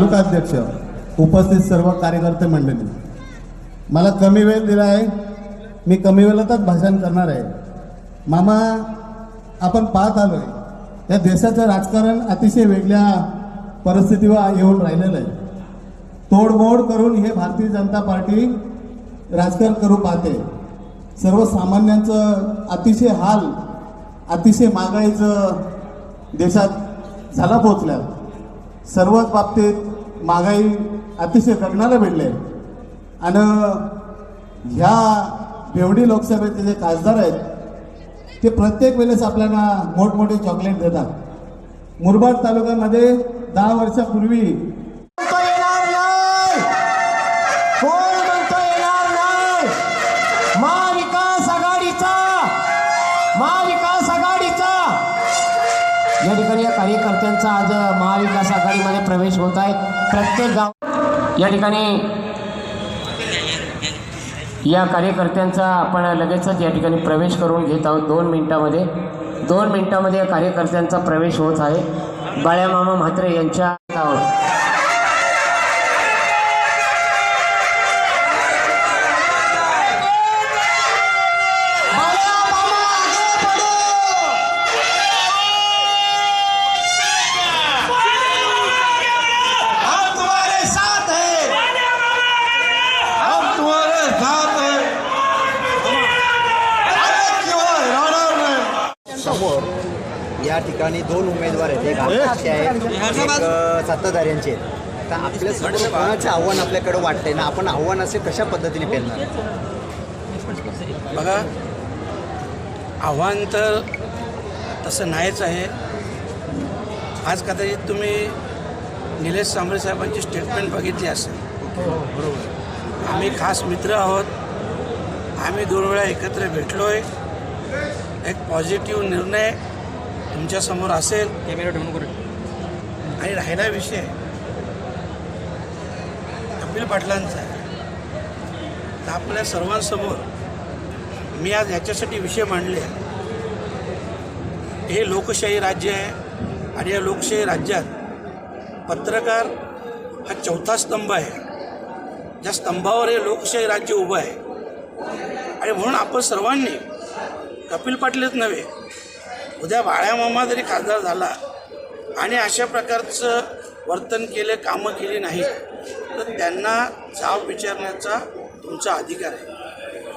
तालुका अध्यक्ष उपस्थित सर्व कार्यकर्ते मंडळी. मला कमी वेळ दिला आहे. मी कमी वेळातच भाषण करणार आहे. मामा आपण पाहत आलोय. या देशाचं राजकारण अतिशय वेगळ्या परिस्थितीवर येऊन राहिलेलं आहे. तोडमोड करून हे भारतीय जनता पार्टी राजकारण करू पाहते. सर्वसामान्यांचं अतिशय हाल अतिशय महागाईचं देशात झाला पोचल्या सर्वच बाबतीत महागाई अतिशय जगणाला भिडले आणि ह्या बेवडी लोकसभेचे जे खासदार आहेत ते प्रत्येक वेळेस आपल्याला मोठमोठे चॉकलेट देतात. मुरबाड तालुक्यामध्ये दहा वर्षापूर्वी महाविकास आघाडीचा. या ठिकाणी या कार्यकर्त्यांचा आज महाविकास प्रवेश होत आहे. प्रत्येक गाव या ठिकाणी या कार्यकर्त्यांचा आपण लगेचच या ठिकाणी प्रवेश करून घेत आहोत. दोन मिनिटामध्ये. दोन मिनिटामध्ये या कार्यकर्त्यांचा प्रवेश होत आहे. बाळ्यामामा म्हात्रे यांच्या आहोत दोन उमेदवार आहेत. एक आकाश आहेत एक सत्ताधाऱ्यांचे आहेत. तर आपल्यासमोर कोणाचे आव्हान आपल्याकडे वाटतंय ना आपण आव्हान असे कशा पद्धतीने पेलणार? बघा आव्हान तर तसं नाहीच आहे. आज कदाचित तुम्ही निलेश सांबळे साहेबांची स्टेटमेंट बघितली असेल. बरोबर आम्ही खास मित्र आहोत. आम्ही दोन वेळा एकत्र भेटलो आहे एक पॉझिटिव्ह निर्णय तुमच्यासमोर असेल. आणि राहिला विषय. कपिल पाटलांचा. आहे तर आपल्या सर्वांसमोर मी आज ह्याच्यासाठी विषय मांडले. हे लोकशाही राज्य आहे आणि या लोकशाही राज्यात पत्रकार हा चौथा स्तंभ आहे. ज्या स्तंभावर हे लोकशाही राज्य उभं आहे. आणि म्हणून आपण सर्वांनी कपिल पाटीलच नव्हे उद्या बाळ्यामामा जरी खासदार झाला आणि अशा प्रकारचं वर्तन केलं कामं केली नाही तर त्यांना जाब विचारण्याचा तुमचा अधिकार आहे.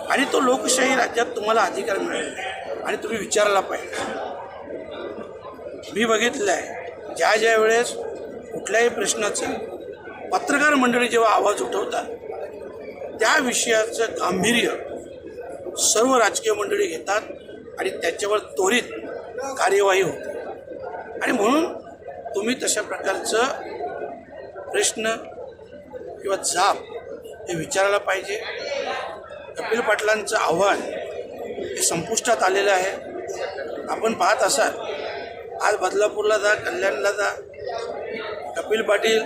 आणि तो लोकशाही राज्यात तुम्हाला अधिकार मिळेल. आणि तुम्ही विचारायला पाहिजे. मी बघितलं आहे ज्या ज्या वेळेस कुठल्याही प्रश्नाचं पत्रकार मंडळी जेव्हा आवाज उठवतात त्या विषयाचं गांभीर्य सर्व राजकीय मंडळी घेतात आणि त्याच्यावर त्वरित कार्यवाही होते. आणि म्हणून तुम्ही तशा प्रकारचं प्रश्न किंवा जाप हे विचारायला पाहिजे. कपिल पाटलांचं आव्हान हे संपुष्टात आलेलं आहे. आपण पाहत असाल आज बदलापूरला जा कल्याणला जा. कपिल पाटील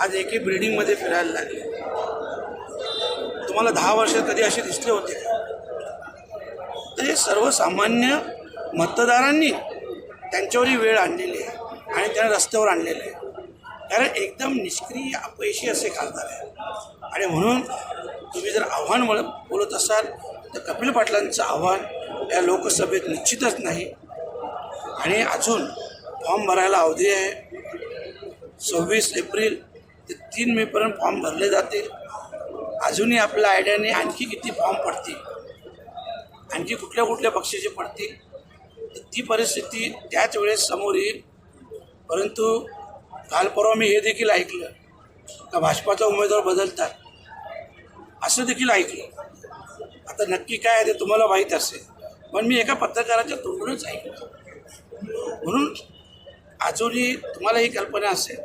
आज एके बिल्डिंगमध्ये फिरायला लागले. तुम्हाला दहा वर्ष कधी असे दिसले होते का? तर हे सर्वसामान्य मतदारांनी त्यांच्यावरही वेळ आणलेली आहे आणि त्यांना रस्त्यावर आणलेलं आहे. कारण एकदम निष्क्रिय अपयशी असे खासदार आहे आणि म्हणून तुम्ही जर आव्हान म्हण बोलत असाल तर कपिल पाटलांचं आव्हान या लोकसभेत निश्चितच नाही. आणि अजून फॉर्म भरायला अवधी आहे. सव्वीस एप्रिल ते तीन मेपर्यंत फॉर्म भरले जातील. अजूनही आपल्या आयडियाने आणखी किती फॉर्म पडतील? आणखी कुठल्या कुठल्या पक्षाचे पडतील? ती परिस्थिती त्याच वेळेस समोर येईल. परंतु काल परवा मी हे देखील ऐकलं का भाजपाचा उमेदवार बदलतात. असं देखील ऐकलं. आता नक्की काय आहे ते तुम्हाला माहीत असेल. पण मी एका पत्रकाराच्या तोंडूनच ऐकलं. म्हणून अजूनही तुम्हाला ही कल्पना असेल.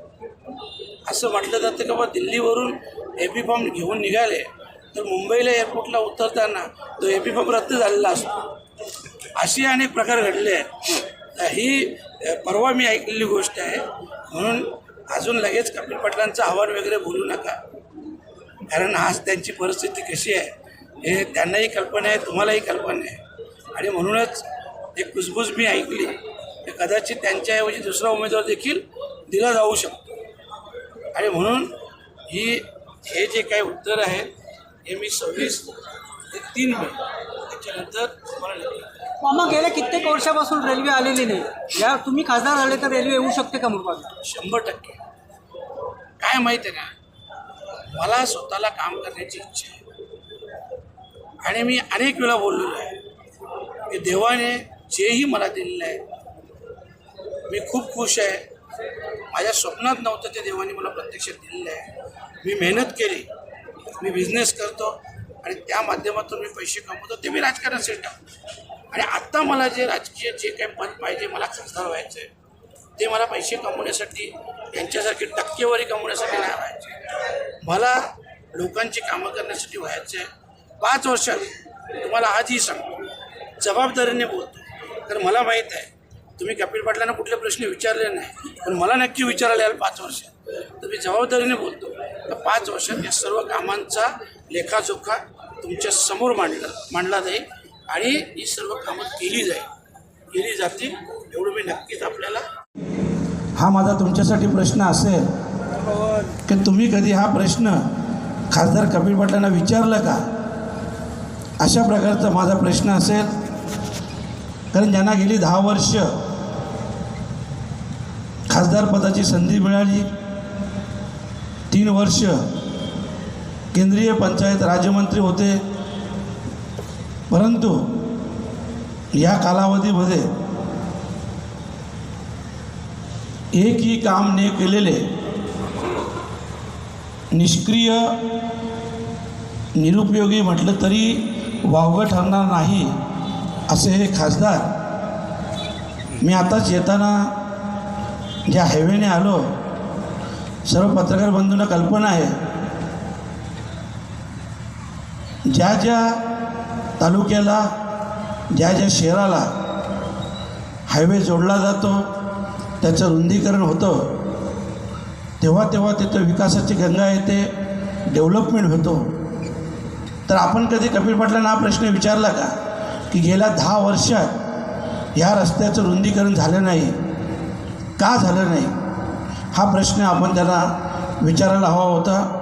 असं म्हटलं जातं की बाबा दिल्लीवरून ए पी फॉर्म घेऊन निघाले तर मुंबईला एअरपोर्टला उतरताना तो ए पी फॉर्म रद्द झालेला असतो. असे अनेक प्रकार घडले आहेत. ही परवा मी ऐकलेली गोष्ट आहे. म्हणून अजून लगेच कपिल पाटलांचं आव्हान वगैरे बोलू नका. कारण आज त्यांची परिस्थिती कशी आहे हे त्यांनाही कल्पना आहे तुम्हालाही कल्पना आहे. आणि म्हणूनच एक कुजबूज मी ऐकली. की कदाचित त्यांच्याऐवजी दुसरा उमेदवार देखील दिला जाऊ शकतो. आणि म्हणून ही हे जे काही उत्तर आहे हे मी सव्वीस ते तीन मे त्याच्यानंतर तुम्हाला. मामा गेल्या कित्येक वर्षापासून रेल्वे आलेली नाही. या तुम्ही खासदार झाले तर रेल्वे येऊ शकते का मुरबाडला शंभर टक्के. काय माहीत आहे का? मला स्वतःला काम करण्याची इच्छा आहे. आणि मी अनेक वेळा बोललेलो आहे. की देवाने जेही मला दिलेलं आहे मी खूप खुश आहे. माझ्या स्वप्नात नव्हतं ते देवाने मला प्रत्यक्षात दिलेलं आहे. मी मेहनत केली मी बिझनेस करतो आणि त्या माध्यमातून मी पैसे कमवतो ते मी राजकारणासाठी टाकतो आणि आत्ता मला जे राजकीय जे काही पद पाहिजे मला खासदार व्हायचं आहे ते मला पैसे कमवण्यासाठी यांच्यासारखी टक्केवारी कमवण्यासाठी नाही व्हायचे मला लोकांची कामं करण्यासाठी व्हायचं आहे पाच वर्षात तुम्हाला आजही सांगतो जबाबदारीने बोलतो. तर मला माहीत आहे तुम्ही कपिल पाटलांना कुठले प्रश्न विचारले नाही पण मला नक्की विचारायला याल पाच वर्षात. तर मी जबाबदारीने बोलतो तर पाच वर्षात या सर्व कामांचा लेखाजोखा तुमच्यासमोर मांडला मांडला जाईल. आणि ही सर्व कामं केली जाईल. केली जातील एवढं मी नक्कीच आपल्याला हा माझा तुमच्यासाठी प्रश्न असेल की तुम्ही कधी हा प्रश्न खासदार कपिल पाटलांना विचारलं का? अशा प्रकारचा माझा प्रश्न असेल. कारण ज्यांना गेली दहा वर्ष खासदारपदाची संधी मिळाली. तीन वर्ष केंद्रीय पंचायत राज्यमंत्री होते. परंतु या कालावधीमध्ये एकही काम ने केलेले निष्क्रिय निरुपयोगी म्हटलं तरी वावगं ठरणार नाही असे हे खासदार मी आताच येताना ज्या हायवेने आलो सर्व पत्रकार बंधूंना कल्पना आहे. ज्या ज्या तालुक्याला ज्या ज्या शहराला हायवे जोडला जातो त्याचं रुंदीकरण होतं तेव्हा तेव्हा तिथं विकासाची गंगा येते डेव्हलपमेंट होतो. तर आपण कधी कपिल पाटलांना हा प्रश्न विचारला का? की गेल्या दहा वर्षात ह्या रस्त्याचं रुंदीकरण झालं नाही. का झालं नाही? हा प्रश्न आपण त्यांना विचारायला हवा होता.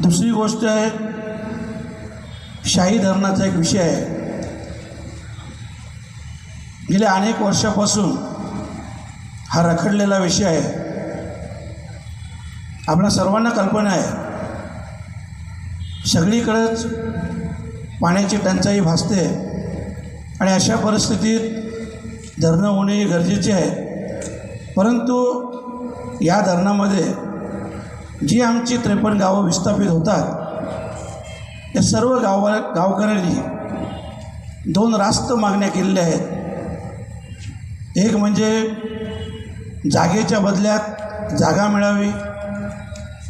दुसरी गोष्ट आहे शाही धरणाचा एक विषय आहे. गेल्या अनेक वर्षापासून हा रखडलेला विषय आहे. आपल्या सर्वांना कल्पना आहे. सगळीकडेच पाण्याची टंचाई भासते आणि अशा परिस्थितीत धरणं होणे गरजेचे आहे. परंतु या धरणामध्ये जी आमची त्रेपन्न गावं विस्थापित होतात या सर्व गावा गावकऱ्यांनी दोन रास्त मागण्या केलेल्या आहेत. एक म्हणजे जागेच्या बदल्यात जागा मिळावी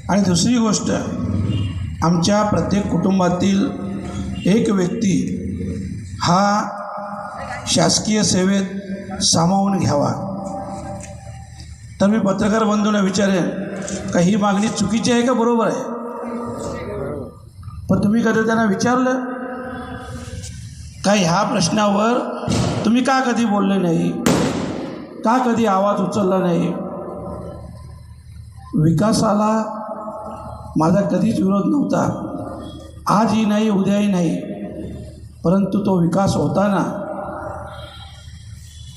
आणि दुसरी गोष्ट आमच्या प्रत्येक कुटुंबातील एक व्यक्ती हा शासकीय सेवेत सामावून घ्यावा. तर मी पत्रकार बंधूंना विचारेन का ही मागणी चुकीची आहे का बरोबर आहे? पण तुम्ही कधी त्यांना विचारलं? का ह्या प्रश्नावर तुम्ही का कधी बोलले नाही? का कधी आवाज उचलला नाही? विकासाला माझा कधीच विरोध नव्हता. आजही नाही उद्याही नाही. परंतु तो विकास होताना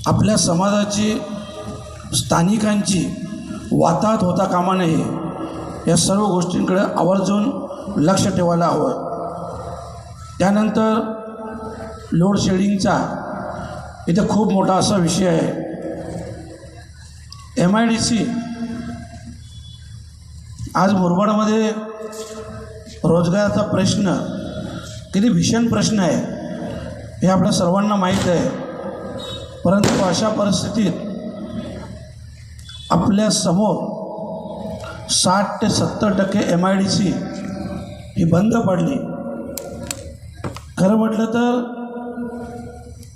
आपल्या समाजाची स्थानिकांची वाताहत होता कामा नये. या सर्व गोष्टींकडे आवर्जून लक्ष ठेवायला हवं. त्यानंतर लोड शेडिंगचा इथं खूप मोठा असा विषय आहे. एम आय डी सी आज मुरबाडमध्ये रोजगाराचा प्रश्न किती भीषण प्रश्न आहे हे आपल्या सर्वांना माहीत आहे. परंतु अशा परिस्थितीत आपल्यासमोर साठ ते सत्तर टक्के एम आय डी सी ही बंद पडली. खरं म्हटलं तर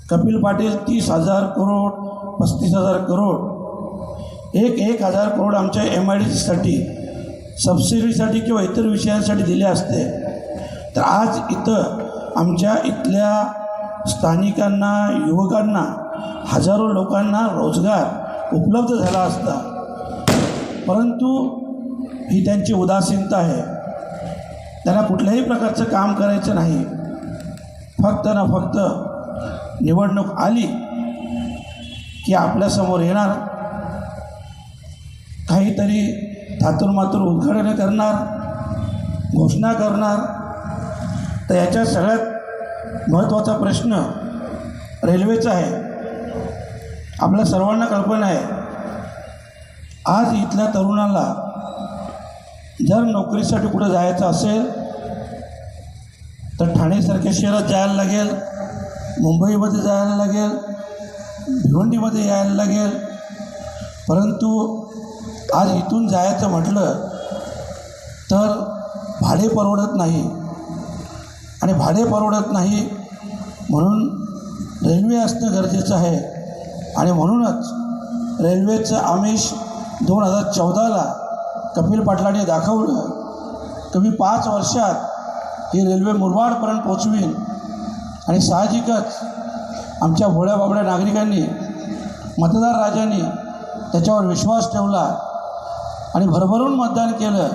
कपिल पाटील तीस हजार करोड पस्तीस हजार करोड एक एक हजार करोड आमच्या एम आय डी सीसाठी सबसिडीसाठी किंवा इतर विषयांसाठी दिले असते. तर आज इथं आमच्या इथल्या स्थानिकांना युवकांना हजारो लोकांना रोजगार उपलब्ध झाला असता. परंतु ही त्यांची उदासीनता आहे. त्यांना कुठल्याही प्रकारचं काम करायचं नाही. फक्त ना फक्त निवडणूक आली की आपल्यासमोर येणार. काहीतरी थातूरमातूर उद्घाटनं करणार घोषणा करणार. तर याच्या सगळ्यात महत्त्वाचा प्रश्न रेल्वेचा आहे. आपल्या सर्वांना कल्पना आहे. आज इथल्या तरुणाला जर नोकरीसाठी कुठं जायचं असेल तर ठाणेसारख्या शहरात जायला लागेल मुंबईमध्ये जायला लागेल भिवंडीमध्ये यायला लागेल. परंतु आज इथून जायचं म्हटलं तर भाडे परवडत नाही. आणि भाडे परवडत नाही म्हणून रेल्वे असणं गरजेचं आहे. आणि म्हणूनच रेल्वेचं आमिष दोन हजार चौदाला कपिल पाटलांनी दाखवलं तर मी पाच वर्षात ही रेल्वे मुरबाडपर्यंत पोचवीन. आणि साहजिकच आमच्या भोळ्या बाबड्या नागरिकांनी मतदार राजांनी त्याच्यावर विश्वास ठेवला आणि भरभरून मतदान केलं.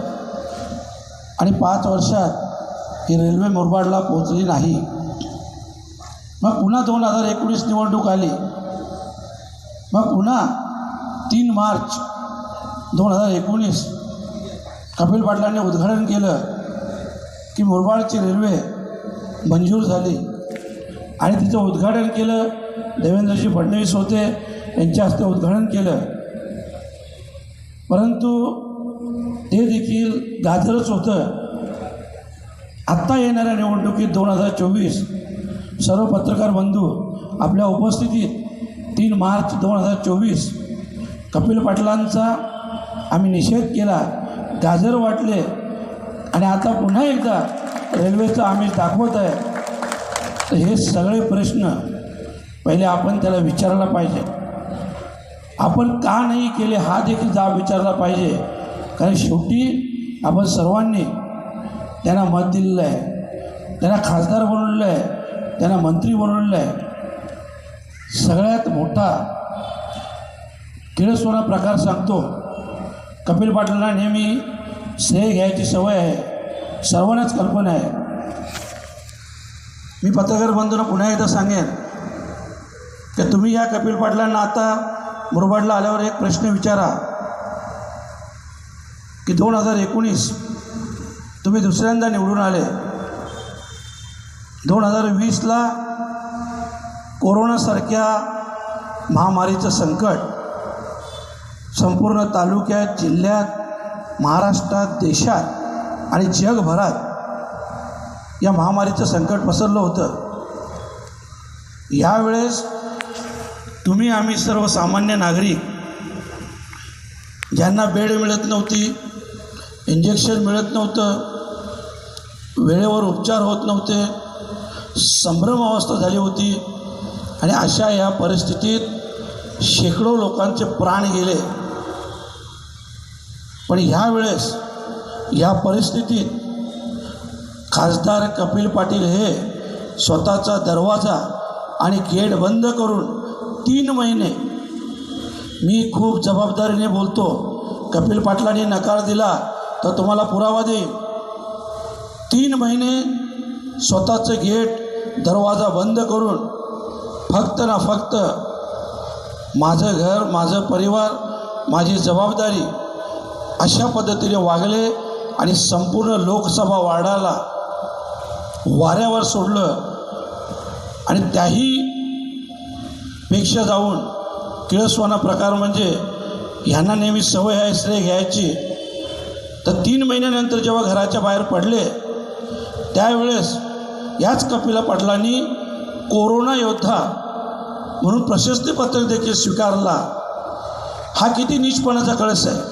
आणि पाच वर्षात ही रेल्वे मुरबाडला पोचली नाही. मग पुन्हा दोन हजार एकोणीस निवडणूक आली. मग पुन्हा तीन मार्च दोन हजार एकोणीस कपिल पाटलांनी उद्घाटन केलं की मुरबाडची रेल्वे मंजूर झाली. आणि तिचं उद्घाटन केलं देवेंद्रजी फडणवीस होते यांच्या हस्ते उद्घाटन केलं. परंतु ते देखील गाजरच होतं. आत्ता येणाऱ्या निवडणुकीत दोन हजार चोवीस सर्व पत्रकार बंधू आपल्या उपस्थितीत तीन मार्च दोन हजार चोवीस कपिल पाटलांचा आम्ही निषेध केला. गाजर वाटले. आणि आता पुन्हा एकदा रेल्वेचं आम्ही दाखवत आहे. तर हे सगळे प्रश्न पहिले आपण त्याला विचारायला पाहिजे. आपण का नाही केले हा देखील जाब विचारला पाहिजे. कारण शेवटी आपण सर्वांनी त्यांना मत दिलेलं आहे. त्यांना खासदार बनवलेलं आहे. त्यांना मंत्री बनवलेलं आहे. सगळ्यात मोठा किळसोना प्रकार सांगतो. कपिल पाटलांना नेहमी श्रेय घ्यायची सवय आहे. सर्वांनाच कल्पना आहे. मी पत्रकार बंधूंना पुन्हा एकदा सांगेन की तुम्ही या कपिल पाटलांना आता मुरबाडला आल्यावर एक प्रश्न विचारा की दोन हजार एकोणीस तुम्ही दुसऱ्यांदा निवडून आले. दोन हजार वीसला कोरोनासारख्या महामारीचं संकट संपूर्ण तालुक्यात जिल्ह्यात महाराष्ट्रात देशात आणि जगभरात या महामारीचं संकट पसरलं होतं. यावेळेस तुम्ही आम्ही सर्वसामान्य नागरिक ज्यांना बेड मिळत नव्हती इंजेक्शन मिळत नव्हतं वेळेवर उपचार होत नव्हते संभ्रम अवस्था झाली होती आणि अशा या परिस्थितीत शेकडो लोकांचे प्राण गेले. पण ह्यावेळेस या परिस्थितीत खासदार कपिल पाटील हे स्वतःचा दरवाजा आणि गेट बंद करून तीन महिने मी खूप जबाबदारीने बोलतो कपिल पाटलांनी नकार दिला तर तुम्हाला पुरावा देईन. तीन महिने स्वतःचं गेट दरवाजा बंद करून फक्त ना फक्त माझं घर माझं परिवार माझी जबाबदारी अशा पद्धतीने वागले आणि संपूर्ण लोकसभा वार्डाला वाऱ्यावर सोडलं. आणि त्याही पेक्षा जाऊन किळसवाना प्रकार म्हणजे ह्यांना नेहमी सवय आहे श्रेय घ्यायची. तर तीन महिन्यानंतर जेव्हा घराच्या बाहेर पडले त्यावेळेस याच कपिला पाटलांनी कोरोना योद्धा म्हणून प्रशस्तीपत्र देखील स्वीकारला. हा किती नीचपणाचा कळस आहे.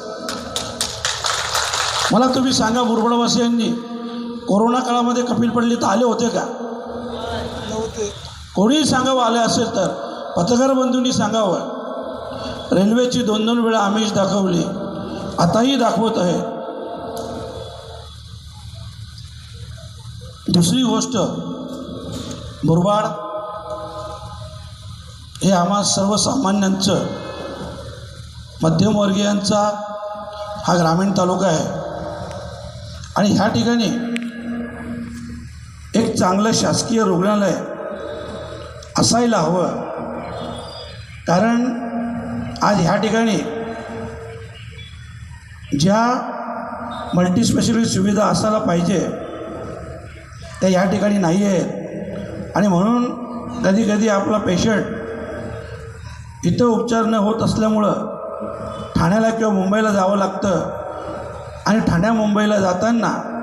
मला तुम्ही सांगा मुरबडवासियांनी कोरोना काळामध्ये कपिल पडले तर आले होते का? कोणीही सांगावं आले असेल तर पत्रकार बंधूंनी सांगावं. रेल्वेची दोन दोन वेळा आमिष दाखवली. आताही दाखवत आहे. दुसरी गोष्ट मुरबाड हे आम्हा सर्वसामान्यांचं मध्यमवर्गीयांचा हा ग्रामीण तालुका आहे. आणि ह्या ठिकाणी एक चांगलं शासकीय रुग्णालय असायला हवं. कारण आज ह्या ठिकाणी ज्या मल्टीस्पेशलिस्ट सुविधा असायला पाहिजे त्या ह्या ठिकाणी नाही आहेत आणि म्हणून कधी कधी आपला पेशंट इथं उपचार न होत असल्यामुळं ठाण्याला किंवा मुंबईला जावं लागतं. आणि ठाण्या मुंबईला जाताना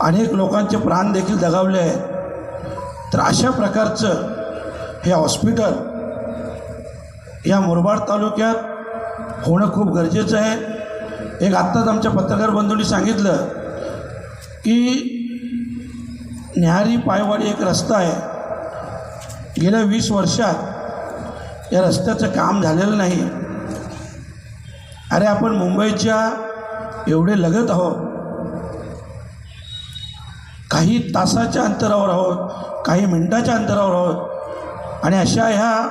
अनेक लोकांचे प्राण देखील दगावले आहेत. तर अशा प्रकारचं हे हॉस्पिटल या मुरबाड तालुक्यात होणं खूप गरजेचं आहे. एक आत्ताच आमच्या पत्रकार बंधूंनी सांगितलं की न्याहारी पायवाडी एक रस्ता आहे. गेल्या वीस वर्षात या रस्त्याचं काम झालेलं नाही. अरे आपण मुंबईच्या एवढे लगत आहोत. काही तासाच्या अंतरावर आहोत काही मिनटाच्या अंतरावर आहोत. आणि अशा ह्या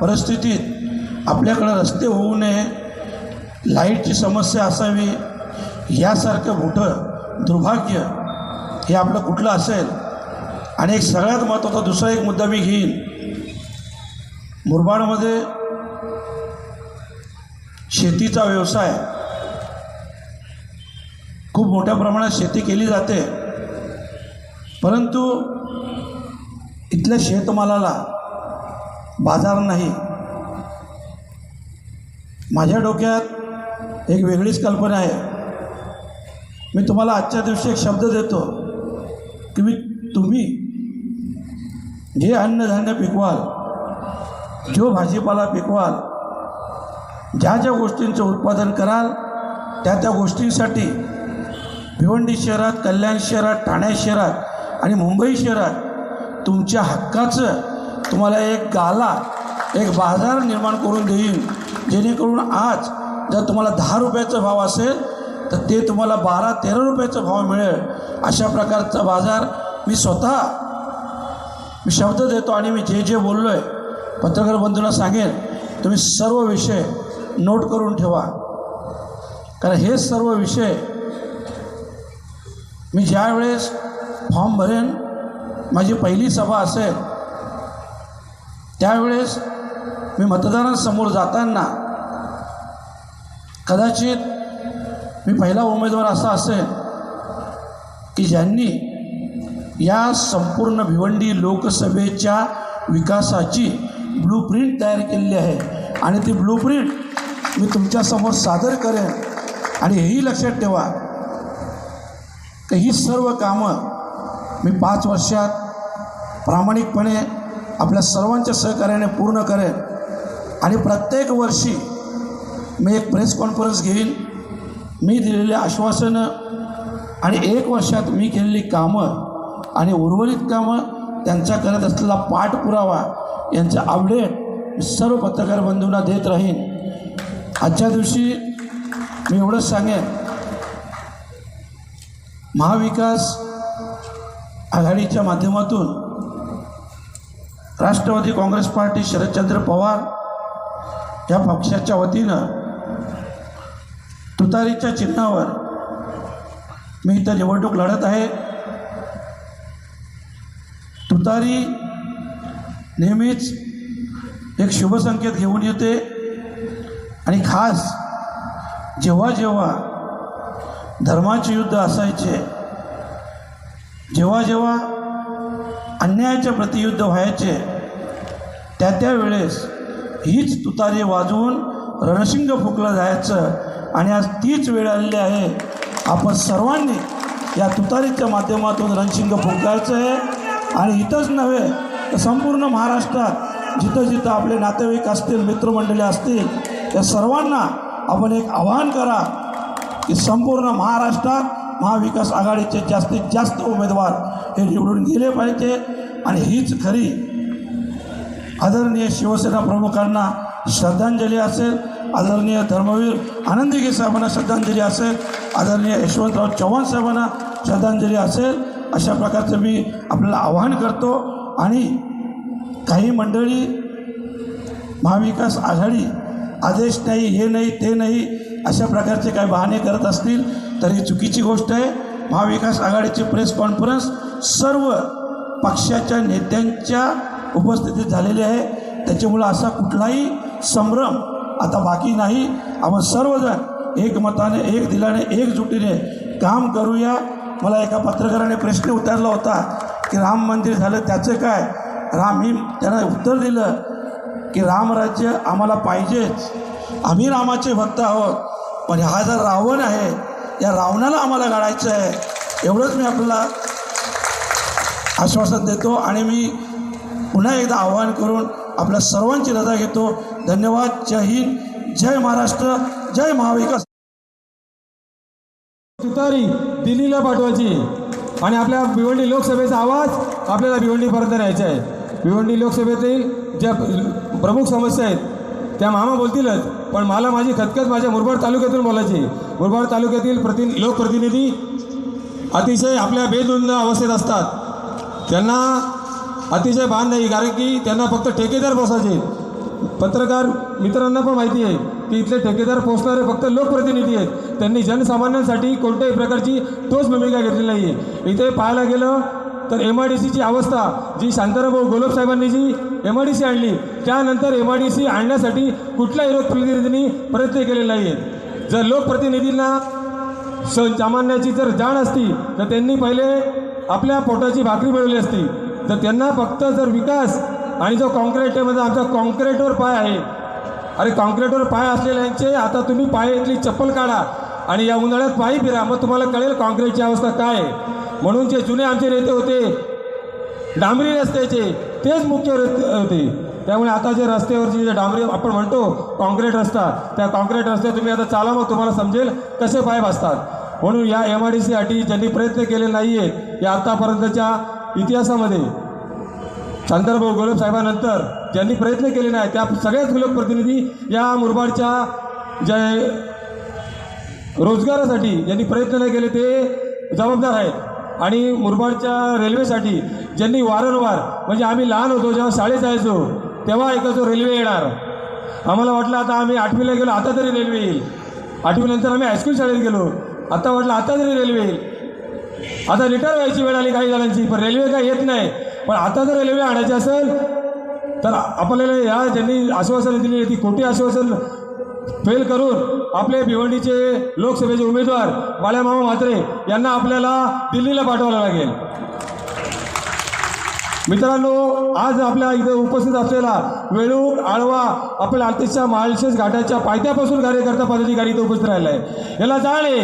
परिस्थितीत आपल्याकडं रस्ते होऊ नये लाईटची समस्या असावी यासारखं मोठं दुर्भाग्य हे आपलं कुठलं असेल? आणि एक सगळ्यात महत्त्वाचा दुसरा एक मुद्दा मी घेईन. मुरबाडमध्ये शेतीचा व्यवसाय मोठ्या प्रमाणात शेती केली जाते. परंतु इथल्या शेतमालाला बाजार नाही. माझ्या डोक्यात एक वेगळीच कल्पना आहे. मी तुम्हाला आजच्या दिवशी एक शब्द देतो की मी तुम्ही जे अन्नधान्य पिकवाल जो भाजीपाला पिकवाल ज्या ज्या गोष्टींचं उत्पादन कराल त्या त्या गोष्टींसाठी भिवंडी शहरात कल्याण शहरात ठाणे शहरात आणि मुंबई शहरात तुमच्या हक्काचं तुम्हाला एक गाला एक बाजार निर्माण करून देईन. जेणेकरून आज जर तुम्हाला दहा रुपयाचा भाव असेल तर ते तुम्हाला बारा तेरा रुपयाचा भाव मिळेल. अशा प्रकारचा बाजार मी स्वतः मी शब्द देतो आणि मी जे जे बोललो आहे पत्रकार बंधूंना सांगेन तुम्ही सर्व विषय नोट करून ठेवा. कारण हे सर्व विषय मी ज्यावेळेस फॉर्म भरेन माझी पहिली सभा असेल त्यावेळेस मी मतदारांसमोर जाताना कदाचित मी पहिला उमेदवार असा असेल की ज्यांनी या संपूर्ण भिवंडी लोकसभेच्या विकासाची ब्लूप्रिंट तयार केलेली आहे. आणि ती ब्लूप्रिंट मी तुमच्यासमोर सादर करेन. आणि हेही लक्षात ठेवा की ही सर्व कामं मी पाच वर्षात प्रामाणिकपणे आपल्या सर्वांच्या सहकार्याने पूर्ण करेन. आणि प्रत्येक वर्षी मी एक प्रेस कॉन्फरन्स घेईन. मी दिलेली आश्वासनं आणि एक वर्षात मी केलेली कामं आणि उर्वरित कामं त्यांचा करत असलेला पाठपुरावा यांचा अपडेट मी सर्व पत्रकार बंधूंना देत राहीन. आजच्या दिवशी मी एवढंच सांगेन. महाविकास आघाडीच्या माध्यमातून राष्ट्रवादी काँग्रेस पार्टी शरदचंद्र पवार या पक्षाच्या वतीनं तुतारीच्या चिन्हावर मी इथं निवडणूक लढत आहे. तुतारी नेहमीच एक शुभसंकेत घेऊन येते आणि खास जेव्हा जेव्हा धर्माचे युद्ध असायचे. जेव्हा जेव्हा अन्यायाच्या प्रतियुद्ध व्हायचे त्या त्या वेळेस हीच तुतारी वाजवून रणशिंग फुकलं जायचं आणि आज तीच वेळ आलेली आहे. आपण सर्वांनी या तुतारीच्या माध्यमातून रणशिंग फुंकायचं आहे. आणि इथंच नव्हे तर संपूर्ण महाराष्ट्रात जिथं जिथं आपले नातेवाईक असतील मित्रमंडळी असतील त्या सर्वांना आपण एक आवाहन करा. की संपूर्ण महाराष्ट्रात महाविकास आघाडीचे जास्तीत जास्त उमेदवार हे निवडून गेले पाहिजे. आणि हीच खरी आदरणीय शिवसेना प्रमुखांना श्रद्धांजली असेल. आदरणीय धर्मवीर आनंदीगे साहेबांना श्रद्धांजली असेल. आदरणीय यशवंतराव चव्हाण साहेबांना श्रद्धांजली असेल. अशा प्रकारचं मी आपल्याला आवाहन करतो. आणि काही मंडळी महाविकास आघाडी आदेश नाही हे नाही ते नाही अशा प्रकारचे काही बहाणे करत असतील तर ही चुकीची गोष्ट आहे. महाविकास आघाडीची प्रेस कॉन्फरन्स सर्व पक्षाच्या नेत्यांच्या उपस्थितीत झालेली आहे. त्याच्यामुळं असा कुठलाही संभ्रम आता बाकी नाही. आपण सर्वजण एकमताने एक दिलाने एकजुटीने काम करूया. मला एका पत्रकाराने प्रश्न उतरला होता की राम मंदिर झालं त्याचं काय? राम मी त्यांना उत्तर दिलं की रामराज्य आम्हाला पाहिजेच. आम्ही रामाचे भक्त आहोत. पण हा जर रावण आहे या रावणाला आम्हाला गाडायचं आहे एवढंच मी आपल्याला आश्वासन देतो आणि मी पुन्हा एकदा आवाहन करून आपल्या सर्वांची रजा घेतो. धन्यवाद. जय हिंद. जय महाराष्ट्र. जय महाविकास तुतारी दिल्लीला पाठवायची. आणि आपल्या भिवंडी लोकसभेचा आवाज आपल्याला भिवंडीपर्यंत न्यायचा आहे. भिवंडी लोकसभेतील ज्या प्रमुख समस्या आहेत त्या मामा बोलतीलच पण मला माझी खतखत माझ्या मुरबाड तालुक्यातून बोलायची. मुरबाड तालुक्यातील प्रति लोकप्रतिनिधी अतिशय आपल्या बेदुंद अवस्थेत असतात. त्यांना अतिशय भान नाही कारण की त्यांना फक्त ठेकेदार बसायचे. पत्रकार मित्रांना पण माहिती आहे की इथले ठेकेदार पोचणारे फक्त लोकप्रतिनिधी आहेत. त्यांनी जनसामान्यांसाठी कोणत्याही प्रकारची ठोस भूमिका घेतली नाही आहे इथे पाहायला गेलं तर एम आय डी सीची अवस्था जी शांतारामभाऊ गोलब साहेबांनी जी एम आय डी सी आणली त्यानंतर एम आय डी सी आणण्यासाठी कुठल्याही लोकप्रतिनिधींनी प्रयत्न केलेले नाही आहेत जर लोकप्रतिनिधींना स सामान्याची जर जाण असती तर त्यांनी पहिले आपल्या पोटाची भाकरी मिळवली असती. तर त्यांना फक्त जर विकास आणि जो कॉन्क्रीटमध्ये म्हणजे आमचा कॉन्क्रीटवर पाय आहे. अरे कॉन्क्रीटवर पाय असलेल्यांचे आता तुम्ही पायातली चप्पल काढा आणि या उन्हाळ्यात पायी फिरा. मग तुम्हाला कळेल कॉन्क्रीटची अवस्था काय आहे. म्हणून जे जुने आमचे नेते होते डांबरी रस्त्याचे तेच मुख्य रस्ते होते. त्यामुळे आता जे रस्त्यावरची जे डांबरी आपण म्हणतो कॉन्क्रीट रस्ता त्या कॉन्क्रीट रस्त्यावर तुम्ही आता चाला मग तुम्हाला समजेल कसे पाय बसतात. म्हणून या एम आय डी सीसाठी ज्यांनी प्रयत्न केले नाही आहेत या आत्तापर्यंतच्या इतिहासामध्ये शांताराभाऊ गोलबसाहेबांनंतर ज्यांनी प्रयत्न केले नाही त्या सगळ्याच लोकप्रतिनिधी या मुरबाडच्या जे रोजगारासाठी ज्यांनी प्रयत्न नाही केले ते जबाबदार आहेत. आणि मुरबाडच्या रेल्वेसाठी ज्यांनी वारंवार म्हणजे आम्ही लहान होतो जेव्हा शाळेत जायचो तेव्हा ऐकायचो रेल्वे येणार. आम्हाला वाटलं आता आम्ही आठवीला गेलो आता तरी रेल्वे येईल. आठवीनंतर आम्ही हायस्कूल शाळेत गेलो. आता वाटलं आता तरी रेल्वे येईल. आता रिटायर व्हायची वेळ आली काही जणांची पण रेल्वे काय येत नाही. पण आता जर रेल्वे आणायची असेल तर आपल्याला या ज्यांनी आश्वासनं दिली ती खोटी आश्वासन फेल करून आपले भिवंडीचे लोकसभेचे उमेदवार बाल्यामामा म्हात्रे यांना आपल्याला दिल्लीला पाठवायला लागेल. मित्रांनो आज आपल्या इथे उपस्थित असलेला वेळूक आळवा आपल्या आतिशच्या माळशेस घाटाच्या पायथ्यापासून कार्यकर्ता पदाधिकारी इथे उपस्थित राहिला आहे याला जाणे